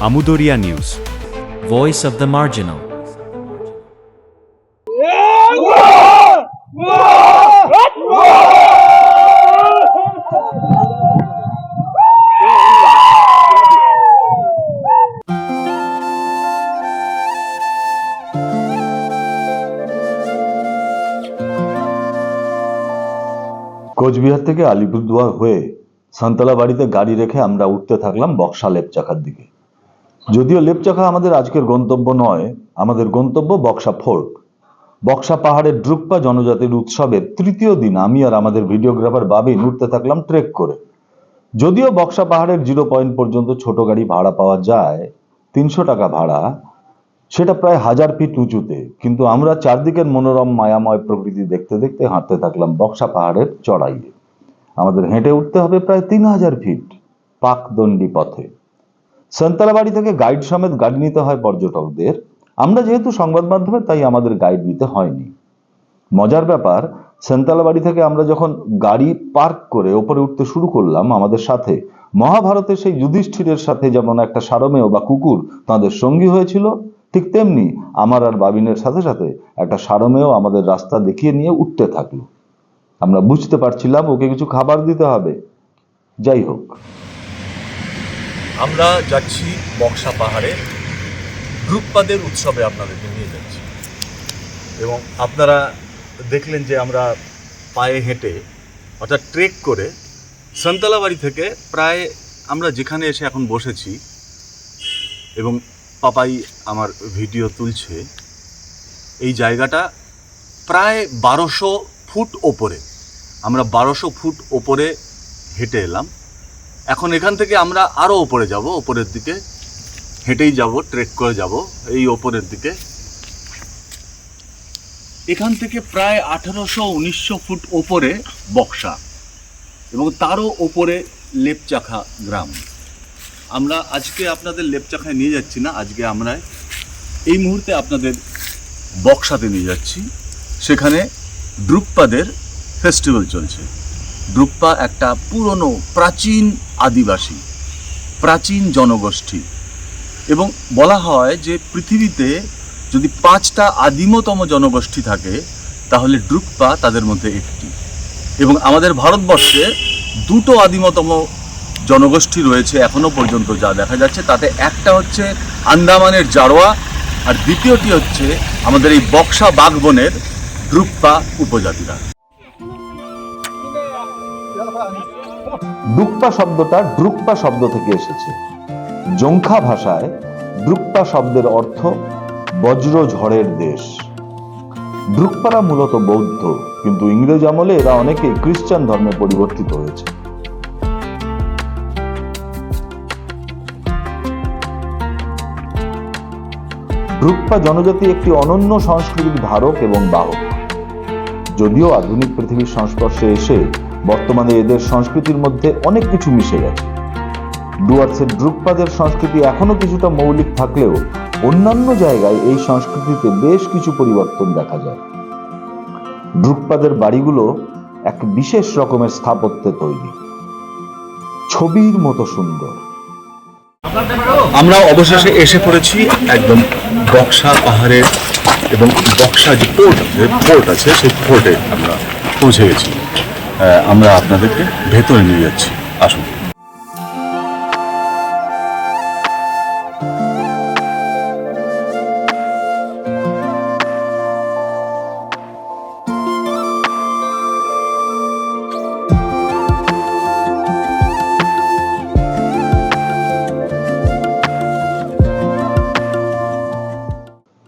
Amudoria News. Voice of the marginal. Cooch Behar থেকে আলিপুরদুয়ার হয়ে সান্তলা বাড়িতে গাড়ি রেখে আমরা উঠতে থাকলাম বক্সা লেপচাখার দিকে যদিও লেপচাখা আমাদের আজকের গন্তব্য নয়, আমাদের গন্তব্য বক্সা ফোর্ট বক্সা পাহাড়ের ড্রুকপা জনজাতির উৎসবের তৃতীয় দিন আমি আর আমাদের ভিডিওগ্রাফার বাবিন উঠতে থাকলাম ট্রেক করে। যদিও বক্সা পাহাড়ের জিরো পয়েন্ট পর্যন্ত ছোট গাড়ি ভাড়া পাওয়া যায়, তিনশো টাকা ভাড়া, সেটা প্রায় হাজার ফিট উঁচুতে, কিন্তু আমরা চারদিকের মনোরম, মায়াময় প্রকৃতি দেখতে দেখতে হাঁটতে থাকলাম বক্সা পাহাড়ের চড়াইয়ে। আমাদের হেঁটে উঠতে হবে প্রায় তিন হাজার ফিট পাকদণ্ডী পথে। সান্তালা বাড়ি থেকে গাইড সমেত গাড়ি নিতে হয় পর্যটকদের। আমরা যেহেতু সংবাদ মাধ্যমে, তাই আমাদের গাইড নিতে হয়নি। মজার ব্যাপার সেন্তালা বাড়ি থেকে আমরা যখন গাড়ি পার্ক করে ওপরে উঠতে শুরু করলাম আমাদের সাথে মহাভারতের সেই যুধিষ্ঠিরের সাথে যেমন একটা সারমেয় বা কুকুর তাদের সঙ্গী হয়েছিল, ঠিক তেমনি আমার আর বাবিনের সাথে সাথে একটা সারমেয় আমাদের রাস্তা দেখিয়ে নিয়ে উঠতে থাকল। আমরা বুঝতে পারছিলাম ওকে কিছু খাবার দিতে হবে। যাই হোক। আমরা যাচ্ছি বক্সা পাহাড়ে। গ্রুপপাদের উৎসবে আপনাদেরকে নিয়ে যাচ্ছি। এবং আপনারা দেখলেন যে আমরা পায়ে হেঁটে, অর্থাৎ ট্রেক করে সন্তলাবাড়ি থেকে প্রায় আমরা যেখানে এসে এখন বসেছি এবং পাপাই আমার ভিডিও তুলছে, এই জায়গাটা প্রায় বারোশো ফুট ওপরে। আমরা বারোশো ফুট ওপরে হেঁটে এলাম। এখন এখান থেকে আমরা আরও ওপরে যাব ওপরের দিকে। হেঁটেই যাব ট্রেক করে যাব, এই ওপরের দিকে। এখান থেকে প্রায় আঠারোশো উনিশশো ফুট ওপরে বক্সা এবং তারও ওপরে লেপচাখা গ্রাম। আমরা আজকে আপনাদের লেপচাখায় নিয়ে যাচ্ছি না, আজকে আমরা এই মুহূর্তে আপনাদের বক্সাতে নিয়ে যাচ্ছি। সেখানে ড্রুকপাদের ফেস্টিভ্যাল চলছে। ড্রুপ্পা একটা পুরনো, প্রাচীন আদিবাসী, প্রাচীন জনগোষ্ঠী। এবং বলা হয় যে পৃথিবীতে যদি পাঁচটা আদিমতম জনগোষ্ঠী থাকে, তাহলে ড্রুপ্পা তাদের মধ্যে একটি। এবং আমাদের ভারতবর্ষে দুটো আদিমতম জনগোষ্ঠী রয়েছে এখনও পর্যন্ত যা দেখা যাচ্ছে। তাতে একটা হচ্ছে আন্দামানের জারোয়া আর দ্বিতীয়টি হচ্ছে আমাদের এই বক্সা বাগবনের ড্রুপ্পা উপজাতিরা। ডুকপা শব্দটা ড্রুকপা শব্দ থেকে এসেছে। জংখা ভাষায় ড্রুকপা শব্দের অর্থ বজ্র ঝড়ের দেশ। ড্রুকপারা মূলত বৌদ্ধ, কিন্তু ইংরেজ আমলে এরা অনেকে খ্রিস্টান ধর্মে পরিবর্তিত হয়েছে। ড্রুকপা জনজাতি একটি অনন্য সংস্কৃতির ধারক এবং বাহক। যদিও আধুনিক পৃথিবীর সংস্পর্শে এসে বর্তমানে এদের সংস্কৃতির মধ্যে অনেক কিছু মিশে গেছে। ডুয়ার্সের ড্রুকপাদের সংস্কৃতি এখনও কিছুটা মৌলিক থাকলেও অন্যান্য জায়গায় এই সংস্কৃতিতে বেশ কিছু পরিবর্তন দেখা যায়। ড্রুকপাদের বাড়িগুলো এক বিশেষ রকমের স্থাপত্যে তৈরি। ছবির মতো সুন্দর। আমরা অবশেষে এসে পড়েছি একদম বক্সা পাহাড়ের এবং বক্সা যে পোর্ট আছে পোর্ট আছে সেই পোর্টে আমরা পৌঁছে গেছি। আমরা আপনাদেরকে ভেতরে নিয়ে যাচ্ছি। আসুন।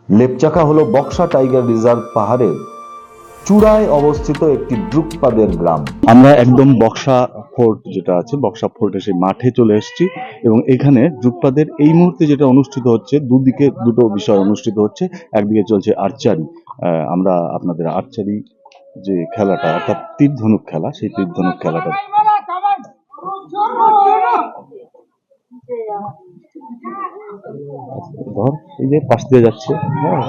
লেপচাকা হলো বক্সা টাইগার রিজার্ভ পাহাড়ের চূড়ায় অবস্থিত একটি ড্রুকপাদের গ্রাম। আমরা একদম বক্সা ফোর্ট যেটা আছে, বক্সা ফোর্টে সেই মাঠে চলে এসেছি এবং এখানে ড্রুকপাদের এই মুহূর্তে যেটা অনুষ্ঠিত হচ্ছে, দুদিকে দুটো বিষয় অনুষ্ঠিত হচ্ছে। একদিকে চলছে আর্চারি। আমরা আপনাদের আর্চারি যে খেলাটা, অর্থাৎ তীর ধনুক খেলা, সেই তীর ধনুক খেলাটা ধর, এই যে পাশ দিয়ে যাচ্ছে। হ্যাঁ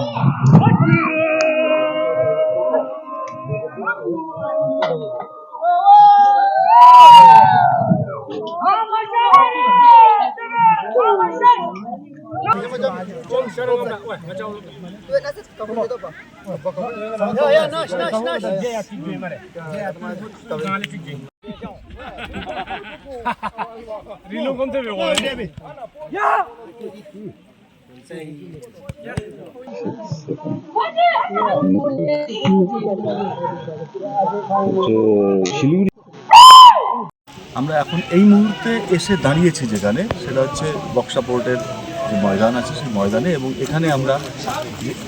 হচ্ছে শিলিগুড়ি আমরা এখন এই মুহূর্তে এসে দাঁড়িয়েছি যেখানে, সেটা হচ্ছে বক্সা পোর্টের যে ময়দান আছে সেই ময়দানে এবং এখানে আমরা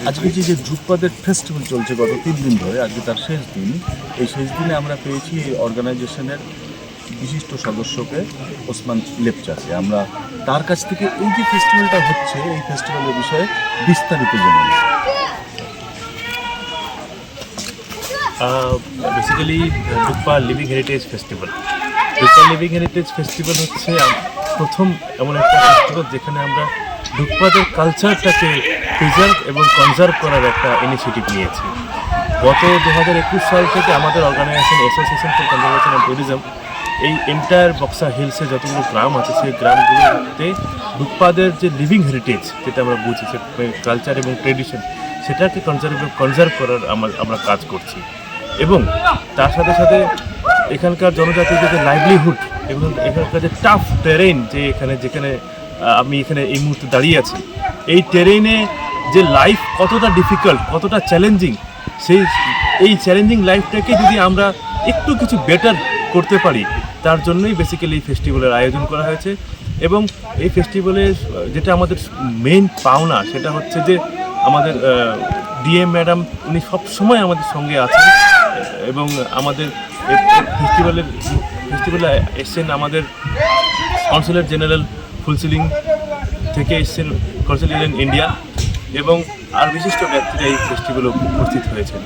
আজকে যে যে ধ্রুপদের ফেস্টিভ্যাল চলছে গত তিন দিন ধরে, আজকে তার শেষ দিন। এই শেষ দিনে আমরা পেয়েছি এই অর্গানাইজেশনের বিশিষ্ট সদস্যকে ওসমান লেপচাকে। আমরা তার কাছ থেকে এই যে ফেস্টিভ্যালটা হচ্ছে, এই ফেস্টিভ্যালের বিষয়ে বিস্তারিত জেনে basically Duppa living heritage festival Duppa living heritage festival হচ্ছে প্রথম এমন একটা ফেস্টিভ্যাল যেখানে আমরা ডুপ্পাদের কালচারটাকে প্রিজার্ভ এবং কনজার্ভ করার একটা ইনিশিয়েটিভ নিয়েছি। গত দু হাজার একুশ সাল থেকে আমাদের organisation association for conservation and tourism এই এন্টায়ার বক্সা হিলসে যতগুলো গ্রাম আছে, সেই গ্রামগুলোতে ডুপ্পাদের যে লিভিং হেরিটেজ যেটা আমরা বুঝি, সে কালচার এবং ট্রেডিশন সেটাকে কনজার্ভ কনজার্ভ করার আমরা কাজ করছি। এবং তার সাথে সাথে এখানকার জনজাতিদের যে লাইভলিহুড এবং এখানকার যে টাফ টেরেন যে এখানে, যেখানে আমি এখানে এই মুহূর্তে দাঁড়িয়ে আছি, এই টেরেনে যে লাইফ কতটা ডিফিকাল্ট কতটা চ্যালেঞ্জিং সেই, এই চ্যালেঞ্জিং লাইফটাকে যদি আমরা একটু কিছু বেটার করতে পারি, তার জন্যই বেসিক্যালি এই ফেস্টিভ্যালের আয়োজন করা হয়েছে। এবং এই ফেস্টিভ্যালের যেটা আমাদের মেইন পাওনা, সেটা হচ্ছে যে আমাদের ডিএম ম্যাডাম উনি সবসময় আমাদের সঙ্গে আছেন। এবং আমাদের ফেস্টিভ্যালের ফেস্টিভ্যালে এসছেন আমাদের কনসুলেট জেনারেল ফুলসিলিং থেকে এসছেন কনসুলেট ইন ইন্ডিয়া এবং আর বিশিষ্ট ব্যক্তিরা এই ফেস্টিভ্যালে উপস্থিত হয়েছেন।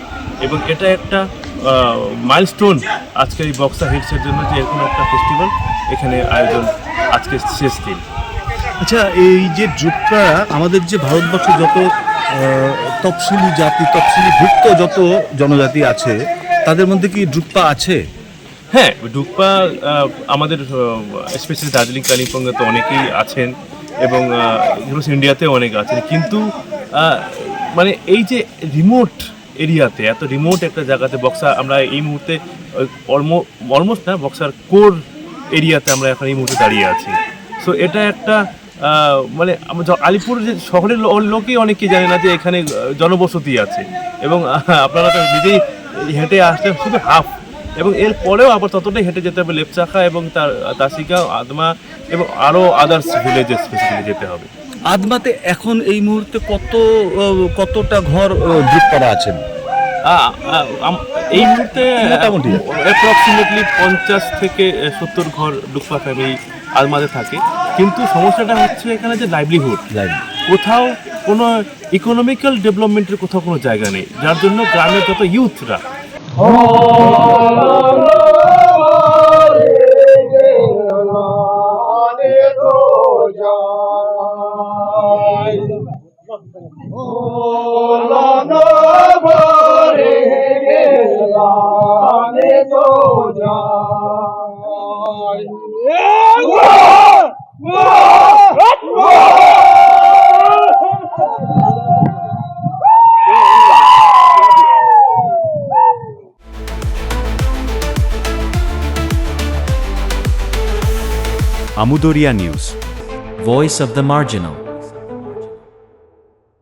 এবং এটা একটা মাইলস্টোন আজকের এই বক্সা হিটসের জন্য যে এরকম একটা ফেস্টিভ্যাল এখানে আয়োজন আজকে শেষ দিন। আচ্ছা এই যে ড্রুপটা আমাদের যে ভারতবর্ষে যত তফসিলি জাতি, তফসিলি ভুক্ত যত জনজাতি আছে তাদের মধ্যে কি ড্রুপ্পা আছে? হ্যাঁ ডুকপা আমাদের স্পেশালি দার্জিলিং, কালিম্পংয়ে তো অনেকেই আছেন এবং ইন্ডিয়াতেও অনেক আছেন। কিন্তু মানে এই যে রিমোট এরিয়াতে, এত রিমোট একটা জায়গাতে বক্সা আমরা এই মুহূর্তে অলমোস্ট না, বক্সার কোর এরিয়াতে আমরা এখন এই মুহূর্তে দাঁড়িয়ে আছি। সো এটা একটা মানে আলিপুর যে শহরের লোকই অনেকে জানে না যে এখানে জনবসতি আছে। এবং আপনারা তো নিজেই হেঁটে আসছেন শুধু হাফ। এবং এর পরেও আবার ততটাই হেঁটে যেতে হবে লেপচাখা এবং তার তাসিকা আদমা এবং আরও আদার্স ভিলেজেস যেতে হবে। আদমাতে এখন এই মুহূর্তে কত কতটা ঘর ড্রুপ্পারা আছেন আ- আ- এই মুহূর্তে মোটামুটি। অ্যাপ্রক্সিমেটলি পঞ্চাশ থেকে সত্তর ঘর ডুকপা ফ্যামিলি আলমাতে থাকে। কিন্তু সমস্যাটা হচ্ছে এখানে যে লাইভলিহুড লাইভলিহুড কোথাও কোনো ইকোনমিক্যাল ডেভেলপমেন্টের কোথাও কোনো জায়গা নেই যার জন্য গ্রামের যত ইউথরা Amudoria News. Voice of the marginal.